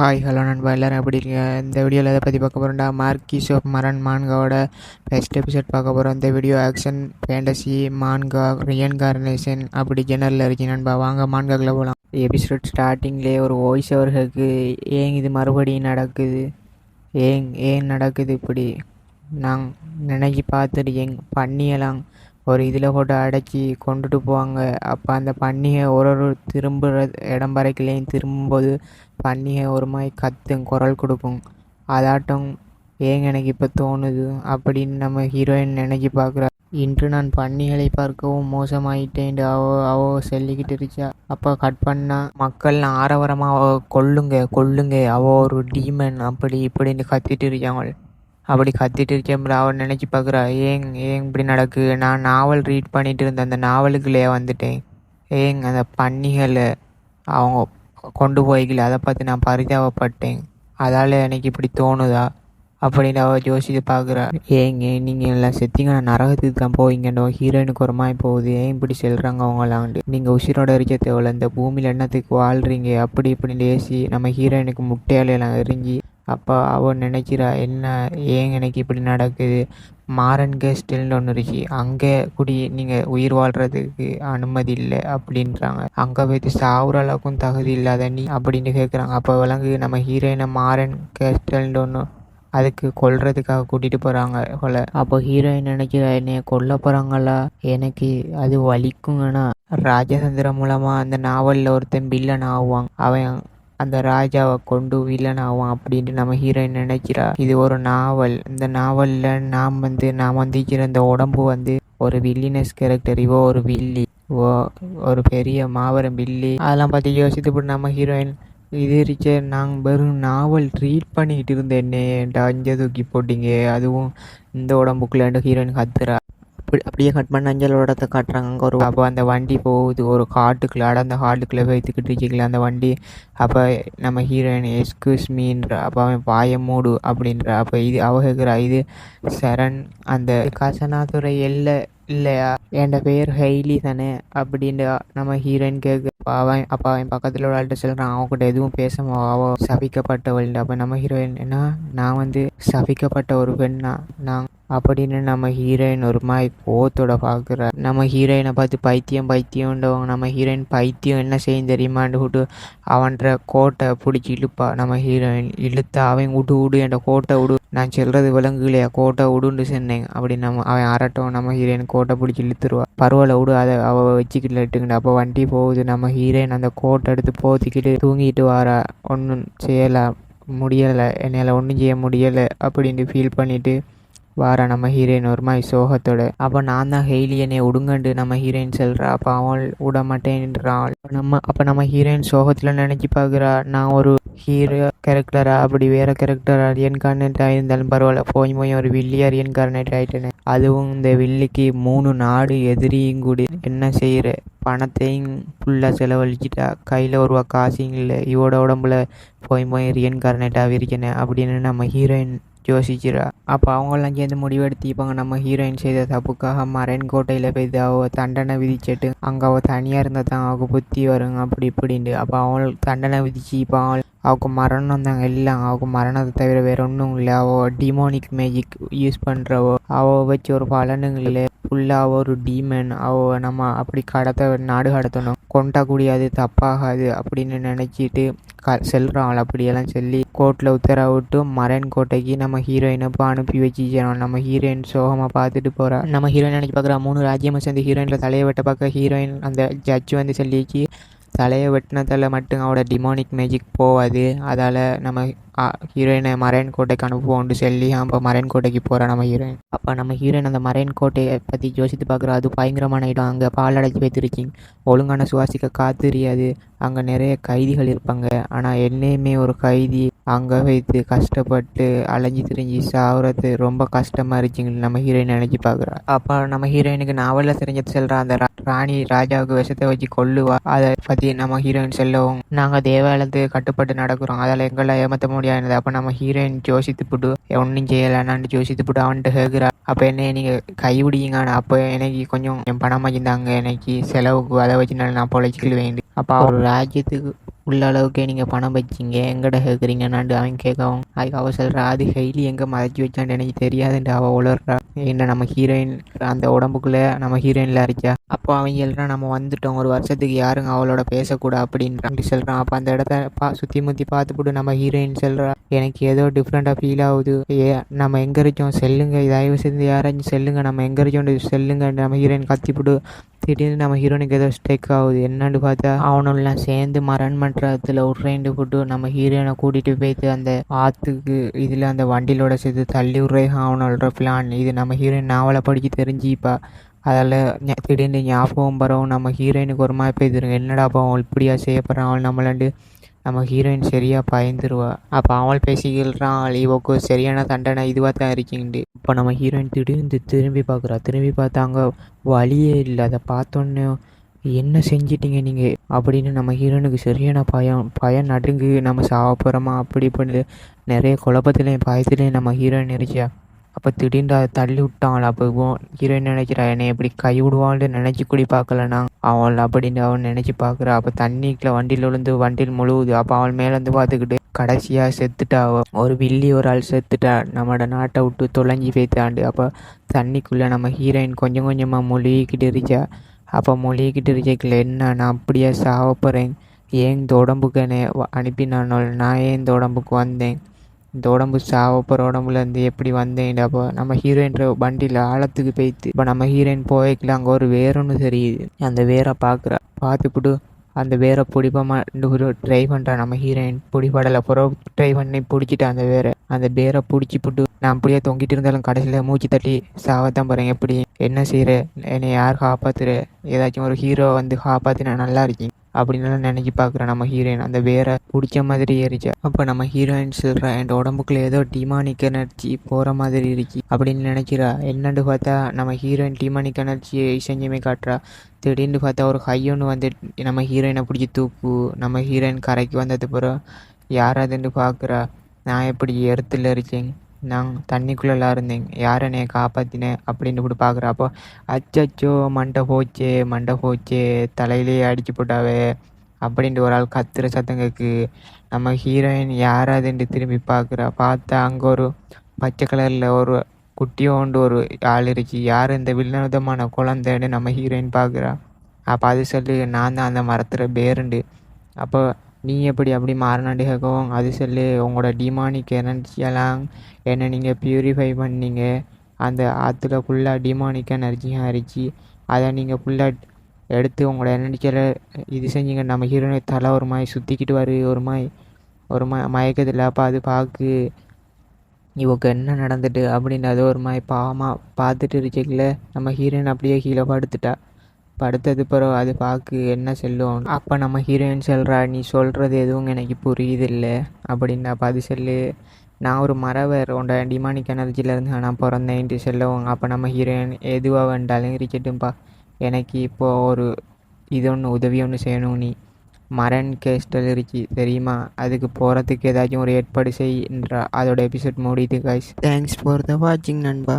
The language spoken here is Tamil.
ஹாய் ஹலோ நண்பா. எல்லோரும் எப்படி இருக்கீங்க? இந்த வீடியோவில் எதை பற்றி பார்க்க போகிறோம்டா மார்க்கிஸ் ஆஃப் மரன் மான்காவோட ஃபஸ்ட் எபிசோட் பார்க்க போகிறோம் இந்த video action fantasy manga reincarnation அப்படி ஜெனரலில் இருக்கு நண்பா. வாங்க மான்காக்கில் போகலாம் எபிசோட் ஸ்டார்டிங்லேயே ஒரு வாய்ஸ் அவர்களுக்கு ஏன் இது மறுபடியும் நடக்குது? ஏன் ஏன் நடக்குது இப்படி? நான் நினைக்கி பார்த்துருக்கேன் பண்ணியலாம் பண்ணியெல்லாம் ஒரு இதில் போட்டு அடைச்சி கொண்டுட்டு போவாங்க. அப்போ அந்த பன்னிகை ஒரு ஒரு திரும்புகிற இடம் வரைக்குலேயும் திரும்பும்போது பன்னிகை ஒரு மாதிரி கத்தும் குரல் கொடுக்கும். அதாட்டம் ஏங்க எனக்கு இப்போ தோணுது அப்படின்னு நம்ம ஹீரோயின் நினைக்கி பார்க்குறா இன்று நான் பன்னிகளை பார்க்கவும் மோசமாயிட்டேன் அவ அவ சொல்லிக்கிட்டு இருச்சா அப்போ கட் பண்ணால் மக்கள் ஆரவரமாக கொல்லுங்க கொல்லுங்க அவ ஒரு டீமன் அப்படி இப்படின்னு கத்திட்டு இருக்காங்க அப்படி கத்திட்டு இருக்கேன் அவர் நினச்சி பார்க்குறா ஏங் ஏங் இப்படி நடக்கு. நான் நாவல் ரீட் பண்ணிட்டு இருந்தேன் அந்த நாவலுக்குள்ளேயே வந்துட்டேன். ஏங் அந்த பன்னிகளை அவங்க கொண்டு போய்க்கல. அதை பார்த்து நான் பரிதாபப்பட்டேன். அதால் எனக்கு இப்படி தோணுதா? அப்படின்னு அவள் யோசிச்சு பார்க்குறா ஏங்க நீங்கள் எல்லாம் செத்திங்க நான் நரகத்துக்கு தான் போவீங்கன்னோ ஹீரோயினுக்கு ஒரு மாதிரி போகுது. ஏன் இப்படி செல்கிறாங்க அவங்களாண்டு நீங்கள் உசிரோட இருக்க தேவையில்ல இந்த பூமியில் என்னத்துக்கு வாழ்கிறீங்க அப்படி இப்படின்னு ஏசி நம்ம ஹீரோயினுக்கு முட்டையாலையெல்லாம் எரிஞ்சு அப்போ அவன் நினைக்கிறா என்ன ஏன் எனக்கு இப்படி நடக்குது? மாறன் கெஸ்டில்னு ஒன்று இருக்கு. அங்கே குடி நீங்கள் உயிர் வாழ்கிறதுக்கு அனுமதி இல்லை அப்படின்றாங்க. அங்கே போய்த்து சாவுற அளவுக்கும் தகுதி இல்லாத நீ அப்படின்னு கேட்குறாங்க அப்போ விலங்கு நம்ம ஹீரோயினை மாறன் கெஸ்டல்னு ஒன்று அதுக்கு கொல்றதுக்காக கூட்டிகிட்டு போகிறாங்க கொலை. அப்போ ஹீரோயின் நினைக்கிற என்னைய கொல்ல போகிறாங்களா எனக்கு அது வலிக்குங்கன்னா ராஜதந்திரம் மூலமாக அந்த நாவலில் ஒருத்தன் பில்லன் ஆகுவான் அவன் அந்த ராஜாவை கொண்டு வில்லன் ஆகும் அப்படின்ட்டு நம்ம ஹீரோயின் நினைக்கிறா. இது ஒரு நாவல் இந்த நாவலில் நாம் வந்து நாம் வந்திக்கிற இந்த உடம்பு வந்து ஒரு வில்லினஸ் கேரக்டர் இவோ ஒரு வில்லி. ஓ ஒரு பெரிய மாபெரும் வில்லி. அதெல்லாம் பார்த்து யோசித்து போட்டு நம்ம ஹீரோயின் இது இருக்க நாங்கள் வெறும் நாவல் ரீட் பண்ணிக்கிட்டு இருந்தேன்னே அஞ்சு தூக்கி போட்டிங்க. அதுவும் இந்த உடம்புக்குள்ள ஹீரோயின் கத்துறா. அப்படி அப்படியே கட் பண்ண அஞ்சலோடத்தை காட்டுறாங்க. அங்கே ஒரு அப்போ அந்த வண்டி போகுது ஒரு காட்டுக்குள்ளே அட அந்த காட்டுக்குள்ளே வைத்துக்கிட்டு இருக்கீங்களா அந்த வண்டி. அப்போ நம்ம ஹீரோயின் எஸ்கூஸ் மீன்ற அப்போ அவன் பாய மூடு அப்படின்ற அப்போ இது அவகிற இது சரண் அந்த கசனாதுரை எல்லை இல்லையா? என் பேர் ஹெய்லி தானே அப்படின்ட்டு நம்ம ஹீரோயின் கேட்க அவன் அப்போ அவன் பக்கத்தில் உள்ள ஆள்கிட்ட சொல்கிறான் அவன்கிட்ட எதுவும் பேச அவ சபிக்கப்பட்டவள் அப்போ நம்ம ஹீரோயின் என்ன? நான் வந்து சபிக்கப்பட்ட ஒரு பெண்ணா? நான் அப்படின்னு நம்ம ஹீரோயின் ஒரு மாதிரி கோத்தோட பார்க்குறாரு நம்ம ஹீரோயினை பார்த்து பைத்தியம் பைத்தியம்ன்றவங்க நம்ம ஹீரோயின் பைத்தியம் என்ன செய்யும் தெரியுமான்னு விட்டு அவன்ற கோட்டை பிடிச்சி இழுப்பா. நம்ம ஹீரோயின் இழுத்து அவன் விடு விடு என்ற கோட்டை விடு நான் சொல்கிறது விலங்குலையா கோட்டை விடுன்னு சொன்னேன். அப்படி நம்ம அவன் அரட்டும் நம்ம ஹீரோயின் கோட்டை பிடிச்சி இழுத்துருவா. பரவாயில்ல விடு அதை அவள் வச்சுக்கிட்டு இட்டுக்கிட்டு அப்போ வண்டி போகுது. நம்ம ஹீரோயின் அந்த கோட்டை எடுத்து போத்திக்கிட்டு தூங்கிட்டு வாரா ஒன்றும் செய்யலை முடியலை. என்னால் ஒன்றும் செய்ய முடியலை அப்படின்ட்டு ஃபீல் பண்ணிவிட்டு வார நம்ம ஹீரோயின் ஒரு மாதிரி சோகத்தோட அப்போ நான் தான் ஹெய்லியனே உடுங்கண்டு நம்ம ஹீரோயின் சொல்கிறா அப்போ அவள் விட மாட்டேன்றாள் நம்ம அப்போ நம்ம ஹீரோயின் சோகத்தில் நினச்சி பார்க்குறா நான் ஒரு ஹீரோ கேரக்டரா அப்படி வேறு கேரக்டர் அரியன்கார்னேட் இருந்தாலும் பரவாயில்ல. போய் போய் ஒரு வில்லி அரியன்கார்னேட் ஆகிட்டேனே அதுவும் இந்த வில்லிக்கு மூணு நாடு எதிரியும் கூடி. என்ன செய்கிற பணத்தையும் ஃபுல்லாக செலவழிச்சிட்டா. கையில் ஒருவா காசியும் இல்லை. இவோட உடம்புல போய் போய் ரியன்கார்னேட்டாக இருக்கேனே அப்படின்னு நம்ம ஹீரோயின் யோசிக்கிறா. அப்போ அவங்களாம் சேர்ந்து முடிவெடுத்திப்பாங்க. நம்ம ஹீரோயின் செய்த தப்புக்காக மரைன் கோட்டையில் போய் அவ தண்டனை விதிச்சிட்டு அங்கே அவள் தனியாக இருந்தால் தான் அவளுக்கு புத்தி வருங்க அப்படி இப்படின்ட்டு. அப்போ அவள் தண்டனை விதிச்சு இப்போ அவள் அவளுக்கு மரணம் தாங்க இல்லை அவளுக்கு மரணத்தை தவிர வேற ஒன்றும் இல்லை. அவள் டிமோனிக் மேஜிக் யூஸ் பண்ணுறவோ அவள் வச்சு ஒரு பலனுங்களே ஃபுல்லாக ஒரு டீமன் அவள் நம்ம அப்படி கடத்த நாடு கடத்தணும். கொண்டா கூடியாது தப்பாகாது அப்படின்னு நினச்சிட்டு க செல்கிறாள் அப்படியெல்லாம் சொல்லி கோர்ட்டில் உத்தரவிட்டு மரன் கோட்டைக்கு நம்ம ஹீரோயினை இப்போ அனுப்பி வச்சுக்கிறோம். நம்ம ஹீரோயின் சோகமாக பார்த்துட்டு போகிறா நம்ம ஹீரோயின் நினச்சி பார்க்குறா மூணு ராஜ்யமாக சேர்ந்து ஹீரோயினில் தலையை வெட்ட பார்க்க ஹீரோயின் அந்த ஜட்ஜ் வந்து சொல்லிச்சு தலையை வெட்டினதில் மட்டும் அவட டிமோனிக் மேஜிக் போகாது அதால் நம்ம ஹீரோயினை மரைன் கோட்டைக்கு அனுப்புவோம்னு சொல்லி அப்போ மரைன் கோட்டைக்கு போகிறோம் நம்ம ஹீரோயின் அப்போ நம்ம ஹீரோயின் அந்த மரைன் கோட்டையை பற்றி யோசித்து பார்க்குறோம். அது பயங்கரமான இடம். அங்கே பால் அடைச்சி வைத்திருக்கீங்க. ஒழுங்கான சுவாசிக்க காத்திரியாது அங்கே நிறைய கைதிகள் இருப்பாங்க. ஆனால் என்னையுமே ஒரு கைதி அங்கே வைத்து கஷ்டப்பட்டு அலைஞ்சி திரிஞ்சு சாகுறது ரொம்ப கஷ்டமாக இருந்துச்சுங்க நம்ம ஹீரோயின் நினச்சி பார்க்குறோம். அப்போ நம்ம ஹீரோயினுக்கு நாவலில் தெரிஞ்சது சொல்கிறா அந்த ராணி ராஜாவுக்கு விஷத்தை வச்சு கொல்லுவா. அதை பற்றி நம்ம ஹீரோயின் செல்லவும். நாங்கள் தேவாலயத்து கட்டுப்பட்டு நடக்கிறோம். அதில் எங்களை ஏமாற்ற முடியாது அப்போ நம்ம ஹீரோயின் ஜோசித்து போட்டு ஒன்றும் செய்யலைன்னான்னு ஜோசித்து போட்டு அவன்கிட்ட கேட்குறா அப்போ என்ன நீங்கள் கைவிடிங்க அப்போ எனக்கு கொஞ்சம் என் பணம் வச்சுருந்தாங்க. எனக்கு செலவுக்கு அதை வச்சு நான் பொழைச்சிக்கல் வேண்டி அப்போ அவர் ராஜ்யத்துக்கு உள்ள அளவுக்கே நீங்கள் பணம் வச்சிங்க. எங்கட கேட்குறீங்கன்னாண்டு அவன் கேட்கவும் அதுக்கு அவள் சொல்கிறா அது ஹெய்லி எங்கே மறைச்சி வச்சான்னு எனக்கு தெரியாதுன்ட்டு அவள் உளர்றா. என்ன நம்ம ஹீரோயின் அந்த உடம்புக்குள்ளே நம்ம ஹீரோயினில் அரைச்சா அப்போ அவங்க எல்லாம் நம்ம வந்துட்டோம். ஒரு வருஷத்துக்கு யாருங்க அவளோட பேசக்கூடாது அப்படின்றான் சொல்கிறான் அப்போ அந்த இடத்த பா சுற்றி முற்றி பார்த்துப்பிட்டு நம்ம ஹீரோயின் சொல்கிறா எனக்கு ஏதோ டிஃப்ரெண்ட்டாக ஃபீல் ஆகுது. ஏ நம்ம எங்கே இருக்கோம்? செல்லுங்க. தயவு செஞ்சு யாராச்சும் செல்லுங்க. நம்ம எங்கே இருக்கோம்? செல்லுங்க. நம்ம ஹீரோயின் கத்திப்புட்டு திடீர்னு நம்ம ஹீரோனுக்கு ஏதோ ஸ்டெக் ஆகுது. என்னன்னு பார்த்தா அவனெல்லாம் சேர்ந்து மரண் மன்றத்தில் உட்ரைண்டு போட்டு நம்ம ஹீரோயினை கூட்டிகிட்டு போயிட்டு அந்த ஆற்றுக்கு இதில் அந்த வண்டியிலோட சேர்த்து தள்ளி விட்றே அவனோட பிளான் இது நம்ம ஹீரோயின் நாவலை படித்து தெரிஞ்சுப்பா. அதில் திடீர்னு ஞாபகம் வரும். நம்ம ஹீரோயினுக்கு ஒரு மாதிரி போய் என்னடா அவன் இப்படியா செய்யப்படுறான் அவள் நம்மளாண்டு நம்ம ஹீரோயின் சரியாக பயந்துருவா. அப்போ அவள் பேசிக்கிறான் இவக்கு சரியான தண்டனை இதுவாக தான் இருக்கீங்கண்டு இப்போ நம்ம ஹீரோயின் திடீர்னு திரும்பி பார்க்குறா திரும்பி பார்த்தாங்க வழியே இல்லை. அதை பார்த்தோன்னே என்ன செஞ்சிட்டீங்க நீங்கள் அப்படின்னு நம்ம ஹீரோனுக்கு சரியான பயம் பயம் நடுங்கு. நம்ம சாப்பிட்றோமா அப்படி பண்ணி நிறைய குழப்பத்துலேயும் பயத்துலேயும் நம்ம ஹீரோயின் இருந்துச்சா அப்போ திடீர்னு அதை தள்ளி விட்டான். அப்போ ஹீரோயின் நினைக்கிறா என்னை எப்படி கை விடுவான்னு நினச்சி கூடி பார்க்கலனா? அவள் அப்படின்னு அவன் நினச்சி பார்க்குறா. அப்போ தண்ணிக்குள்ள வண்டியில் விழுந்து வண்டியில் முழுவுது அப்போ அவள் மேலேருந்து பார்த்துக்கிட்டு கடைசியாக செத்துட்டா ஒரு வில்லி ஒரு ஆள் செத்துட்டா. நம்மளோட நாட்டை விட்டு தொலைஞ்சி போய்த்தாண்டு அப்போ தண்ணிக்குள்ளே நம்ம ஹீரோயின் கொஞ்சம் கொஞ்சமாக மொழிகிட்டு இருச்சா அப்போ மொழிகிட்டு இருக்கல என்ன நான் அப்படியே சாவ போகிறேன் ஏன் இந்த உடம்புக்கு என்னை அனுப்பினானோ? நான் ஏன் இந்த உடம்புக்கு வந்தேன்? இந்த உடம்பு சாவப்போகிற உடம்புலேருந்து எப்படி வந்தேன் அப்போ நம்ம ஹீரோயின்ற வண்டியில் ஆழத்துக்கு போய்த்து இப்போ நம்ம ஹீரோயின் போய்க்கல அங்கே ஒரு வேறொன்று தெரியுது. அந்த வேரை பார்க்குறா பார்த்துப்புட்டு அந்த வேரை பிடிப்பமா? ட்ரை பண்ணுறா நம்ம ஹீரோயின் பிடிபடலை. புற ட்ரை பண்ணி பிடிச்சிட்டு அந்த வேரை. அந்த பேரை பிடிச்சி போட்டு நான் அப்படியே தொங்கிட்டு இருந்தாலும் கடைசியில் மூச்சு தட்டி சாவத்தான் போகிறேன் எப்படி? என்ன செய்கிற என்னை யார் காப்பாற்றுற ஏதாச்சும் ஒரு ஹீரோ வந்து காப்பாற்றினா நல்லா இருக்கீங்க அப்படின்னு நினச்சி பார்க்குறேன். நம்ம ஹீரோயின் அந்த வேற பிடிச்ச மாதிரி ஏறிச்சு. அப்போ நம்ம ஹீரோயின் சொல்கிறா என் உடம்புக்குள்ள ஏதோ டிமானிக் எனர்ஜி போகிற மாதிரி இருக்கு. அப்படின்னு நினைக்கிறா. என்னன்னு பார்த்தா நம்ம ஹீரோயின் டிமானிக் எனர்ஜியை செஞ்சுமே காட்டுறா. திடீர்னு பார்த்தா ஒரு ஹையோன்னு வந்து நம்ம ஹீரோயினை பிடிச்சி தூக்கு. நம்ம ஹீரோயின் கரைக்கு வந்தது பிறகு யாராதுன்னு பார்க்குறா நான் எப்படி எருத்தில் இருக்கேன்? நான் தண்ணிக்குள்ளெல்லாம் இருந்தேன். யார் என்னை காப்பாற்றினேன் அப்படின்னு கூட பார்க்குறப்போ அப்போ அச்சச்சோ மண்டை போச்சே மண்டை போச்சே தலையிலேயே அடிச்சு போட்டாவே அப்படின்ட்டு ஒரு ஆள் கத்துற சத்தம் கேட்கு நம்ம ஹீரோயின் யாராதுன்ட்டு திரும்பி பார்க்குறா பார்த்தா அங்கே ஒரு பச்சை கலரில் ஒரு குட்டியோண்டு ஒரு ஆள் இருச்சு யார் இந்த வில்லனுதமான குழந்தைன்னு நம்ம ஹீரோயின் பார்க்குறா அப்போ அது சொல்லி நான் தான் அந்த மரத்தில் பேருண்டு. அப்போ நீ எப்படி அப்படி மாறினாண்டு கேட்கவும் அது சொல்லு உங்களோட டிமானிக் எனர்ஜியெல்லாம் என்னை நீங்கள் ப்யூரிஃபை பண்ணீங்க. அந்த ஆற்றுல ஃபுல்லாக டிமானிக் எனர்ஜியாக அரிச்சு அதை நீங்கள் ஃபுல்லாக எடுத்து உங்களோட எனர்ஜியில் இது செஞ்சீங்க. நம்ம ஹீரோனை தலை ஒரு மாதிரி சுற்றிக்கிட்டு வரு ஒரு மாதிரி ஒரு மா மயக்கத்தில் அப்போ அது பார்க்கு இவக்கு என்ன நடந்துட்டு அப்படின்னு அது ஒரு மாதிரி பாவமாக பார்த்துட்டு இருக்கல நம்ம ஹீரோயின் அப்படியே கீழே படுத்துட்டா. படுத்தது பிறகு அது பார்க்க என்ன செல்லும்? அப்போ நம்ம ஹீரோயின் சொல்கிறா நீ சொல்கிறது எதுவும் எனக்கு புரியுது இல்லை அப்படின்னு அது சொல்லு. நான் ஒரு மரவர் உண்ட டிமானிக் எனர்ஜிலேருந்து நான் பிறந்தேன்ட்டு சொல்லவும் அப்போ நம்ம ஹீரோயின் எதுவாக வேண்டாலும் இருக்கட்டும்பா. எனக்கு இப்போது ஒரு இது ஒன்று உதவி ஒன்று செய்யணும் நீ. மரன் கேஸ்டல் இருக்கு தெரியுமா? அதுக்கு போகிறதுக்கு ஏதாச்சும் ஒரு ஏற்பாடு செய்யின்றா அதோட எபிசோட் முடியுது கைஸ் தேங்க்ஸ் ஃபார் த வாட்சிங் நண்பா.